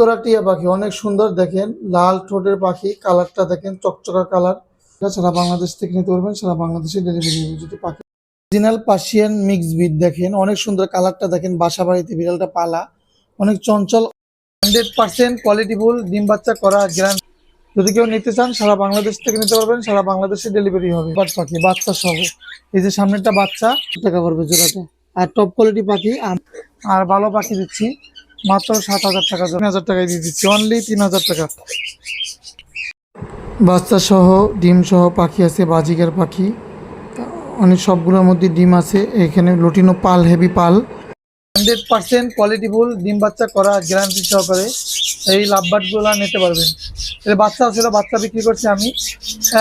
করা টিয়া পাখি অনেক সুন্দর দেখেন। লাল ঠোঁটের পাখি, কালারটা দেখেন, চকচকা কালার। সারা বাংলাদেশ থেকে নিতে পারবেন, সারা বাংলাদেশে ডেলিভারি পাখি। অরিজিনাল পার্সিয়ান মিক্স বিট দেখেন, অনেক সুন্দর কালারটা দেখেন বাসা বাড়িতে বিড়ালটা পালা। অনেক চঞ্চল হান্ড্রেড পার্সেন্ট কোয়ালিটিফুল ডিম বাচ্চা করা গ্রান্ড যদি কেউ নিতে চান, সারা বাংলাদেশ থেকে নিতে পারবেন, সারা বাংলাদেশে ডেলিভারি হবে। বাট পাখি, বাচ্চা সহ। এই যে সামনেরটা বাচ্চা, টাকা পড়বে জোড়াটা। আর টপ কোয়ালিটি পাখি আর ভালো পাখি দিচ্ছি। মাত্র সাত হাজার টাকা তিন হাজার টাকায় দিয়ে দিচ্ছি। অনলি তিন হাজার টাকা। বাচ্চা সহ, ডিম সহ পাখি আছে বাজিকার পাখি। অনেক সবগুলোর মধ্যে ডিম আছে। এখানে lutino pair, heavy pair. Hundred percent কোয়ালিটিফুল ডিম বাচ্চা করা গ্যারান্টি সহকারে এই লাভবার্ডগুলো নিতে পারবেন। এর বাচ্চা ছিল বাচ্চা বিক্রি করছি আমি।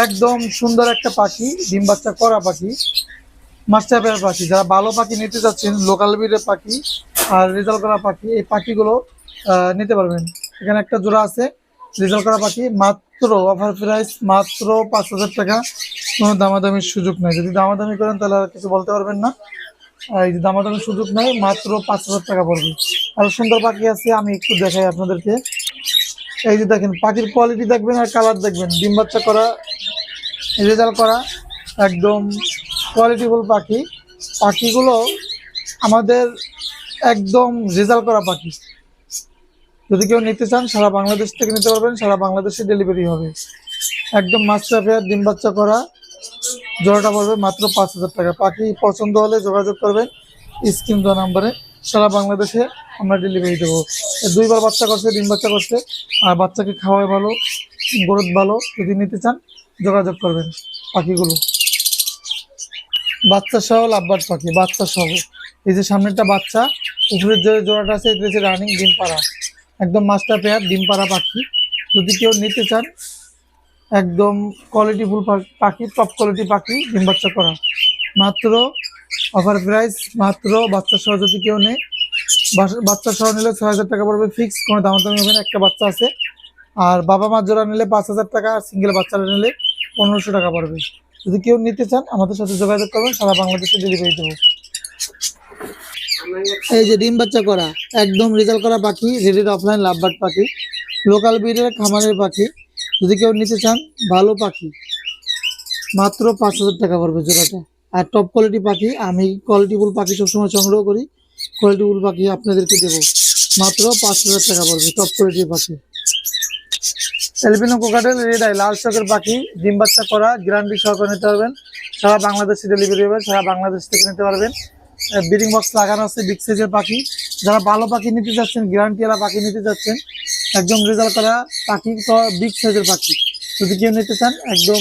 একদম সুন্দর একটা পাখি, ডিম বাচ্চা করা পাখি। মাস্টার পাখি। যারা ভালো পাখি নিতে চাচ্ছেন লোকাল ব্রিডের পাখি আর রেজাল্ট করা পাখি, এই পাখিগুলো নিতে পারবেন। এখানে একটা জোড়া আছে, রেজাল্ট করা পাখি, মাত্র অফার প্রাইস মাত্র পাঁচ হাজার টাকা। কোনো দামাদামির সুযোগ নেই। যদি দামাদামি করেন, তাহলে আর কিছু বলতে পারবেন না। এই যে দামাদামির সুযোগ নেই, মাত্র পাঁচ হাজার টাকা পড়বে। আর সুন্দর পাখি আছে, আমি একটু দেখাই আপনাদেরকে। এই যে দেখেন, পাখির কোয়ালিটি দেখবেন আর কালার দেখবেন। ডিম বাচ্চা করা, রেজাল্ট করা, একদম কোয়ালিটিফুল পাখি। পাখিগুলো আমাদের একদম রেজাল্ট করা পাখি যদি কেউ নিতে চান, সারা বাংলাদেশ থেকে নিতে পারবেন, সারা বাংলাদেশে ডেলিভারি হবে। একদম মাস্টার ফেয়ার ডিম বাচ্চা করা। জোড়াটা পড়বে মাত্র পাঁচ হাজার টাকা। পাখি পছন্দ হলে যোগাযোগ করবেন স্ক্রিন দেওয়া নাম্বারে। সারা বাংলাদেশে আমরা ডেলিভারি দেবো। দুইবার বাচ্চা করছে, ডিম বাচ্চা করছে। আর বাচ্চাকে খাওয়াই ভালো, গ্রোথ ভালো। যদি নিতে চান, যোগাযোগ করবেন পাখিগুলো। বাচ্চা সহ লাভবার্ড পাখি, বাচ্চা সহ। এই যে সামনেরটা বাচ্চা, উপরের যে জোড়াটা আছে এটা হচ্ছে রানিং ডিম পাড়া। একদম মাস্টার পেয়ার ডিম পাড়া পাখি। যদি কেউ নিতে চান, একদম কোয়ালিটিফুল পাখি টপ কোয়ালিটি পাখি, ডিম বাচ্চা করা। মাত্র অফার প্রাইস মাত্র বাচ্চা সহ যদি কেউ নেয় বাচ্চা সহ নিলে ছয় হাজার টাকা পড়বে ফিক্স কোনো দামাদামি হবে না, একটা বাচ্চা আছে। আর বাবা মা জোড়া নিলে পাঁচ হাজার টাকা, আর সিঙ্গেল বাচ্চারা নিলে পনেরোশো টাকা পড়বে। যদি কেউ নিতে চান, আমাদের সাথে যোগাযোগ করবেন সারা বাংলাদেশে ডেলিভারি দেবো। এই যে ডিম বাচ্চা করা, একদম রেজাল্ট করা পাখি রেডেড অফলাইন লাভবার্ড পাখি লোকাল ব্রিডের খামারের পাখি। যদি কেউ নিতে চান, ভালো পাখি। মাত্র পাঁচ হাজার টাকা পড়বে জোড়াটা। আর টপ কোয়ালিটি পাখি, আমি কোয়ালিটিফুল পাখি সবসময় সংগ্রহ করি। কোয়ালিটিফুল পাখি আপনাদেরকে দেবো। মাত্র পাঁচ হাজার টাকা পড়বে টপ কোয়ালিটির পাখি। এলবিনো কোকাটেল রেড আই লাল চকের পাখি, ডিম বাচ্চা করা গ্যারান্টি সহকারে নিতে পারবেন। সারা বাংলাদেশে ডেলিভারি হবে, সারা বাংলাদেশ থেকে নিতে পারবেন। ব্রিডিং বক্স লাগানো আছে বিগ সাইজের পাখি। যারা ভালো পাখি নিতে চাচ্ছেন গ্যারান্টিওয়ালা পাখি নিতে চাচ্ছেন, একদম রেজাল্ট করা পাখি তো বিগ সাইজের পাখি। যদি কেউ নিতে চান, একদম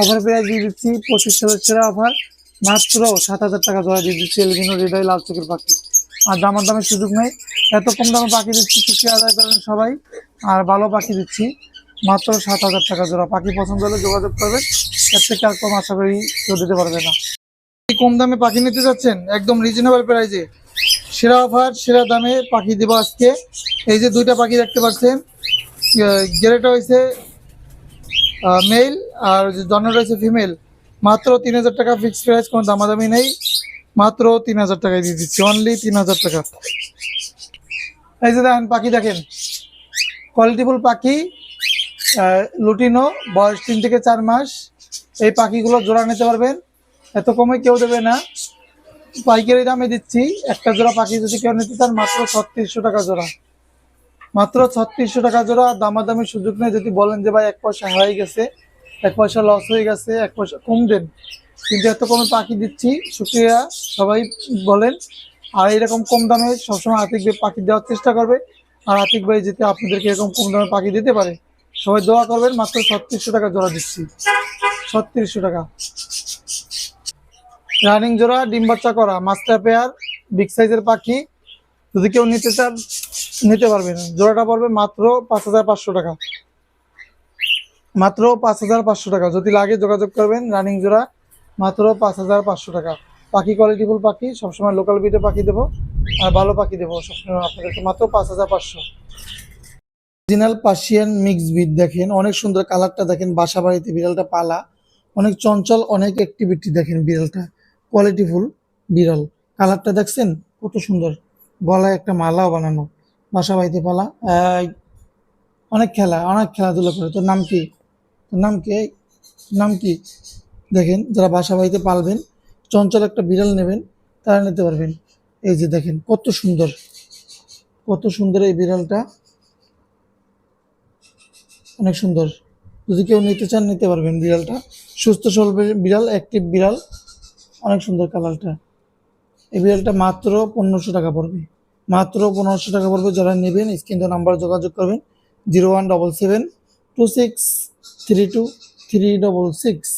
অফার প্রাইস দিয়ে দিচ্ছি, পঁচিশ হাজার সেরা অফার মাত্র সাত হাজার টাকা জোড়া দিয়ে দিচ্ছি এলবিনো রেড আই লাল চোখের পাখি। আর দামার দামের সুযোগ নেই। এত কম দামে পাখি দিচ্ছি চুক্তি আদায় করেন সবাই। আর ভালো পাখি দিচ্ছি, মাত্র সাত হাজার টাকা জোড়া। পাখি পছন্দ হলে যোগাযোগ করবেন। এর থেকে আর কম আশা করি কেউ দিতে পারবে না। এই কম দামে পাখি নিতে যাচ্ছেন? একদম রিজনেবল প্রাইসে সেরা অফার সেরা দামে পাখি দেবো আজকে। এই যে দুইটা পাখি দেখতে পাচ্ছেন গেরেটা হয়েছে মেল আর জন্মটা হয়েছে ফিমেল মাত্র তিন হাজার টাকা ফিক্সড প্রাইস কোনো দামাদামি নেই। মাত্র তিন হাজার টাকায় দিয়ে দিচ্ছি। অনলি তিন হাজার টাকা। এই যে দেখেন পাখি দেখেন। কোয়ালিটিফুল পাখি লুটিনো, বয়স তিন থেকে চার মাস। এই পাখিগুলো জোড়া নিতে পারবেন। এত কমে কেউ দেবে না। পাইকারি দামে দিচ্ছি। একটা জোড়া পাখি যদি কেউ নিতে চান, মাত্র ছত্রিশশো টাকা জোড়া। মাত্র ছত্রিশশো টাকা জোড়া। দামাদামি সুযোগ নেই। যদি বলেন যে, ভাই, এক পয়সা হারাই গেছে, এক পয়সা লস হয়ে গেছে, এক পয়সা কম দেন। কিন্তু এত কমে পাখি দিচ্ছি। শুক্রিয়া সবাই বলেন। আর এরকম কম দামে সবসময় আতিক ভাই পাখি দেওয়ার চেষ্টা করবে। আর আতিক ভাই যেতে আপনাদেরকে এরকম কম দামে পাখি দিতে পারে, সবাই দোয়া করবেন। মাত্র ছত্রিশশো টাকা জোড়া দিচ্ছি। ছত্রিশশো টাকা। রানিং জোড়া, ডিম বাচ্চা করা, মাস্টার পেয়ার, বিগ সাইজের পাখি। যদি কেউ নিতে চান, নিতে পারবেন। জোড়াটা পড়বে মাত্র পাঁচ হাজার পাঁচশো টাকা। মাত্র পাঁচ হাজার পাঁচশো টাকা। যদি লাগে যোগাযোগ করবেন, রানিং জোড়া, মাত্র পাঁচ হাজার পাঁচশো টাকা। পাখি কোয়ালিটিফুল পাখি, সবসময় লোকাল বিটে পাখি দেবো, আর ভালো পাখি দেবো সবসময় আপনাদেরকে। মাত্র পাঁচ হাজার পাঁচশো। অরিজিনাল পার্সিয়ান মিক্স বিট দেখেন, অনেক সুন্দর কালারটা দেখেন, বাসা বাড়িতে বিড়ালটা পালা। অনেক চঞ্চল, অনেক অ্যাক্টিভিটি দেখেন বিড়ালটা। কোয়ালিটিফুল বিড়াল কালারটা দেখছেন? কত সুন্দর। গলায় একটা মালাও বানানো। বাসা বাড়িতে পালা। অনেক খেলা, অনেক খেলাধুলা করে। তোর নাম কি? তোর নাম কি? নাম কি? দেখেন, যারা বাসা বাড়িতে পালবেন, চঞ্চল একটা বিড়াল নেবেন, তারা নিতে পারবেন। এই যে দেখেন, কত সুন্দর। কত সুন্দর এই বিড়ালটা। অনেক সুন্দর। যদি কেউ নিতে চান, নিতে পারবেন বিড়ালটা। সুস্থ সবল বিড়াল অ্যাক্টিভ বিড়াল। অনেক সুন্দর কালারটা। এই বিড়ালটা মাত্র পনেরোশো টাকা পড়বে। মাত্র পনেরোশো টাকা পড়বে, যারা নেবেন স্ক্রিন তো নাম্বার যোগাযোগ করবেন। Zero one double seven two six three two three double six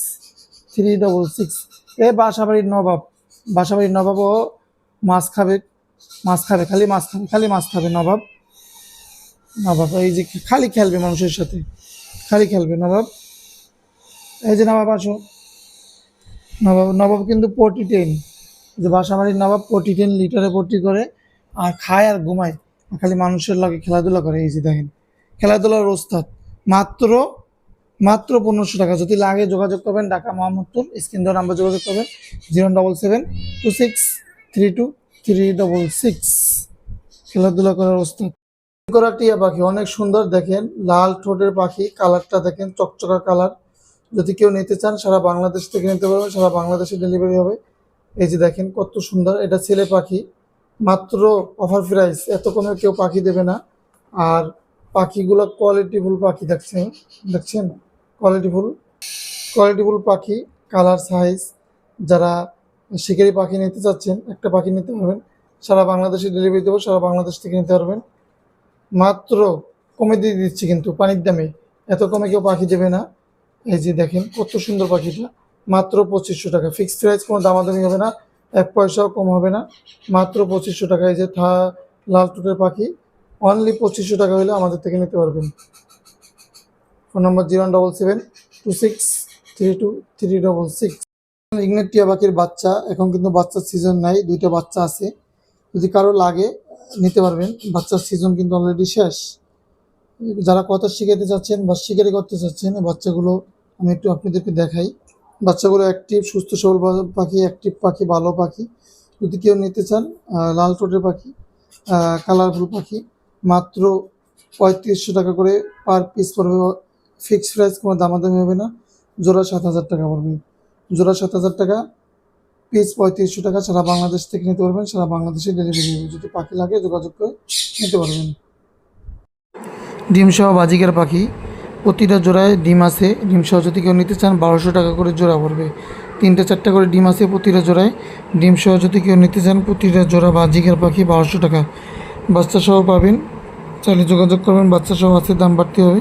three double six. এ বাসাবাড়ির নবাব। বাসাবাড়ির নবাবও মাছ খাবে মাছ খাবে, খালি মাছ খাবে, খালি মাছ খাবে নবাব। নবাব, এই যে খালি খেলবে মানুষের সাথে। খালি খেলবে নবাব। এই যে নবাব, আসো। নবাব নবাব কিন্তু পটি টেন যে বাসাবাড়ির নবাব পটি টেন লিটারে পটি করে আর খায় আর ঘুমায়। খালি মানুষের লাগে খেলাধুলা করে, এই যে দেখেন। খেলাধুলার ওস্তাদ। মাত্র মাত্র পনেরোশো টাকা। যদি লাগে যোগাযোগ করবেন, ঢাকা মোহাম্মদপুর স্ক্রিন দেওয়ার নাম্বার যোগাযোগ করবেন, zero double seven two six three two three double six খেলাধুলা করার ওস্তাদ। করা টিয়া পাখি অনেক সুন্দর দেখেন। লাল ঠোঁটের পাখি কালারটা দেখেন, চকচকা কালার যদি কেউ নিতে চান, সারা বাংলাদেশ থেকে নিতে পারবেন, সারা বাংলাদেশে ডেলিভারি হবে। এই যে দেখেন কত সুন্দর, এটা ছেলে পাখি। মাত্র অফার প্রাইস এত কমে কেউ পাখি দেবে না। আর পাখিগুলো কোয়ালিটিফুল পাখি, দেখছেন? দেখছেন? কোয়ালিটিফুল কোয়ালিটিফুল পাখি কালার সাইজ যারা শিকারি পাখি নিতে চাচ্ছেন, একটা পাখি নিতে পারবেন। সারা বাংলাদেশে ডেলিভারি দেবো, সারা বাংলাদেশ থেকে নিতে পারবেন। মাত্র কমে দিয়ে দিচ্ছি কিন্তু, পানির দামে। এত কমে কেউ পাখি দেবে না। এই যে দেখেন, কত সুন্দর পাখিটা। মাত্র পঁচিশশো টাকা। ফিক্সড প্রাইস কোনো দামাদামি হবে না। এক পয়সাও কম হবে না। মাত্র পঁচিশশো টাকা। এই যে থা, লাল টুটের পাখি। অনলি পঁচিশশো টাকা হলে আমাদের থেকে নিতে পারবেন। Phone number zero double seven two six three two three double six. ইগনেট টিয়া পাখির বাচ্চা। এখন কিন্তু বাচ্চার সিজন নাই। দুইটা বাচ্চা আছে। যদি কারও লাগে, নিতে পারবেন। বাচ্চার সিজন কিন্তু অলরেডি শেষ। যারা কথা শিখাতে চাচ্ছেন বা শিকারি করতে চাচ্ছেন বাচ্চাগুলো আমি একটু আপনাদেরকে দেখাই। বাচ্চাগুলো অ্যাক্টিভ সুস্থ, সবল পাখি অ্যাক্টিভ পাখি, ভালো পাখি। যদি কেউ নিতে চান লাল টোটের পাখি কালারফুল পাখি, মাত্র পঁয়ত্রিশশো টাকা করে পার পিস পড়বে। ফিক্সড প্রাইস কোনো দামাদামি হবে না। জোড়া সাত হাজার টাকা পড়বে। জোড়া সাত হাজার টাকা পিস পঁয়ত্রিশশো টাকা সারা বাংলাদেশ থেকে নিতে পারবেন। সারা বাংলাদেশে ডেলিভারি হবে। যদি পাখি লাগে, যোগাযোগ করে নিতে পারবেন। ডিম সহ বাজিকার পাখি প্রতিটা জোড়ায় ডিম আছে, ডিম সহ যদি কেউ নিতে চান বারোশো টাকা করে জোড়া পড়বে। তিনটে, চারটে করে ডিম আছে প্রতিটা জোড়ায়। ডিম সহ যদি কেউ নিতে চান প্রতিটা জোড়া বাজিকার পাখি বারোশো টাকা। বাচ্চা সহ পাবেন, চাইলে যোগাযোগ করবেন, বাচ্চা সহ আছে, দাম বাড়তে হবে।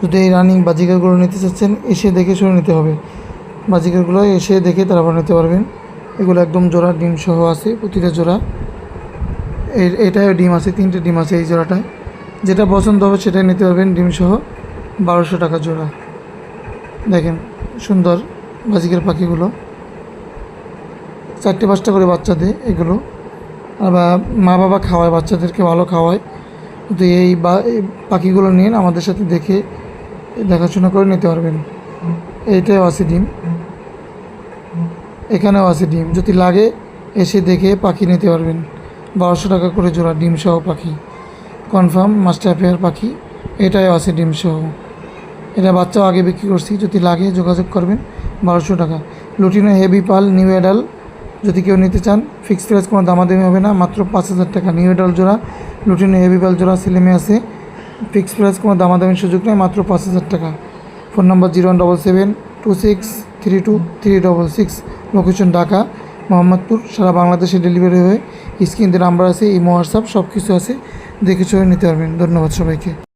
যদি এই রানিং বাজিকারগুলো নিতে চাচ্ছেন, এসে দেখে শুনে নিতে হবে। বাজিকারগুলো এসে দেখে তারপর নিতে পারবেন। এগুলো একদম জোড়া ডিম সহ আছে প্রতিটা জোড়া। এটাও ডিম আছে, তিনটে ডিম আছে এই জোড়াটায়। যেটা পছন্দ হবে সেটাই নিতে পারবেন ডিম সহ বারোশো টাকা জোড়া। দেখেন, সুন্দর বাজিকের পাখিগুলো। চারটে পাঁচটা করে বাচ্চা দেয় এগুলো। আর মা বাবা খাওয়ায়, বাচ্চাদেরকে ভালো খাওয়ায়। তো এই বা পাখিগুলো নিন আমাদের সাথে দেখে দেখাশোনা করে নিতে পারবেন। এইটাও আছে ডিম। এখানেও আছে ডিম। যদি লাগে, এসে দেখে পাখি নিতে পারবেন। বারোশো টাকা করে জোড়া ডিম সহ পাখি। কনফার্ম, মাস্টার পেয়ার পাখি, এটাই আছে ডিম সহ। এটা বাচ্চাও আগে বিক্রি করছি, যদি লাগে যোগাযোগ করবেন, বারোশো টাকা। লুটিনো হেভি পাল, নিউ এডাল যদি কেউ নিতে চান, ফিক্সড প্রাইস কোনো দামাদামি হবে না, মাত্র পাঁচ হাজার টাকা। নিউ এডাল জোড়া, লুটিনো হেভি পাল জোড়া সিলেমে আছে, ফিক্সড প্রাইস কোনো দামাদামির সুযোগ নেই, মাত্র পাঁচ হাজার টাকা। Phone number zero one double seven two six three two three double six, location Dhaka, Mohammadpur, সারা বাংলাদেশে ডেলিভারি হয়ে স্ক্রিনতে নাম্বার আছে ইমো হোয়াটসঅ্যাপ সব কিছু আছে। দেখে চলে নিতে পারবেন। ধন্যবাদ সবাইকে।